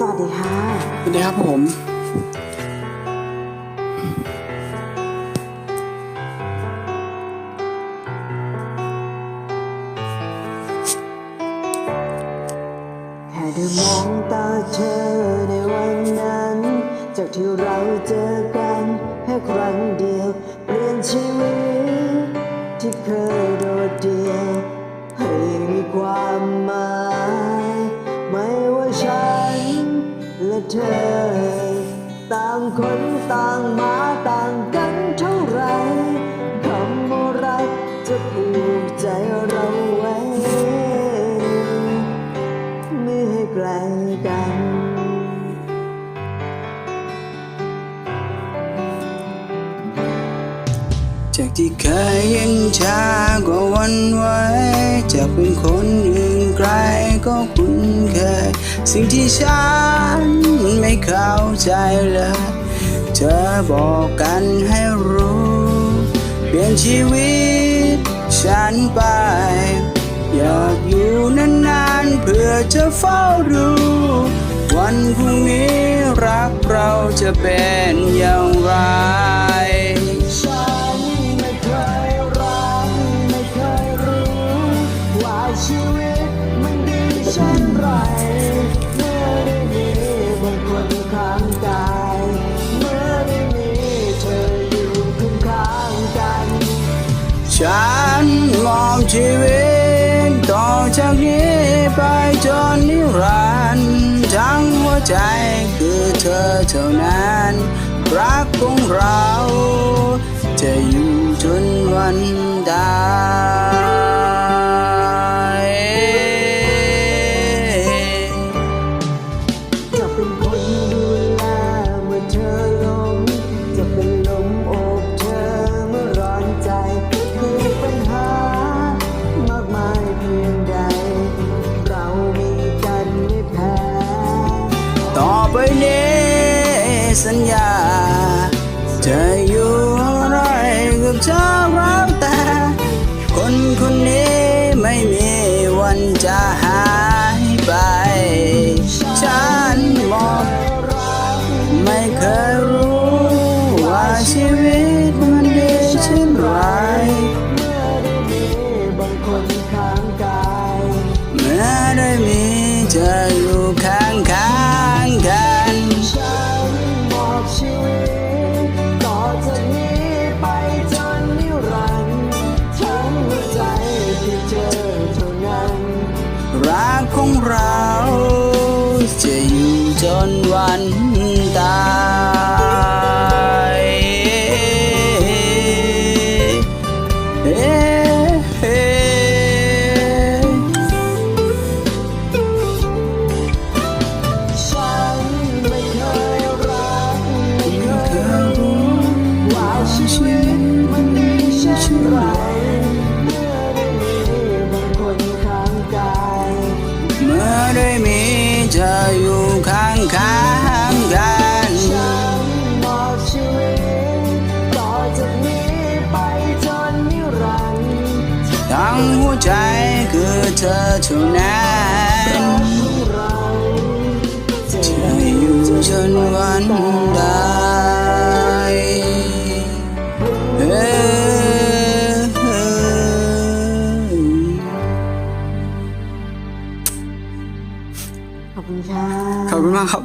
สวัสดีค่ะ สวัสดีครับผม แค่ได้มองตาเธอในวันนั้น จากที่เราเจอกันแค่ครั้งเดียว เปลี่ยนชีวิตที่เคย เธอ ต่างคนต่างมาต่างกันเท่าไรคำว่ารักจะผูกใจเราไว้ ไม่ให้ไกลกันจากที่เคยย็นชาก็หวันไหวจะเป็นคนอื่นไกลก็คุ้นเคย สิ่งที่ฉัน ใจเลย เธอบอกกันให้รู้ เปลี่ยนชีวิตฉันไป อยากอยู่นานๆเพื่อจะเฝ้าดู วันพรุ่งนี้รักเราจะเป็นอย่างไรฉันไม่เคยรักไม่เคยรู้ว่าชีวิตมันดีเช่นไร กายเมื่อได้มีเธออยู่ข้างๆกัน ฉันมอบชีวิตต่อจากนี้ไปจนนิรันดร์ทั้งหัวใจคือเธอเท่านั้น รักของเรา จะอยู่จนวันตาย จะหายไป ฉันมองไม่เคยรู้ว่าชีวิตมันดีเช่นไรเมื่อได้มีบางคนข้างกายเมื่อได้มีเธออยู่ข้างกาย รักของเรา จะอยู่จนวันตายเอ๊ะเอ๊ะฉันไม่เคยรักเคยรู้ว่าชีวิตมันดีเช่นไร เธอเท่านั้นของเราจะจะอยู่จนวันตายเอ้ยขอบคุณค่ะขอบคุณมากครับ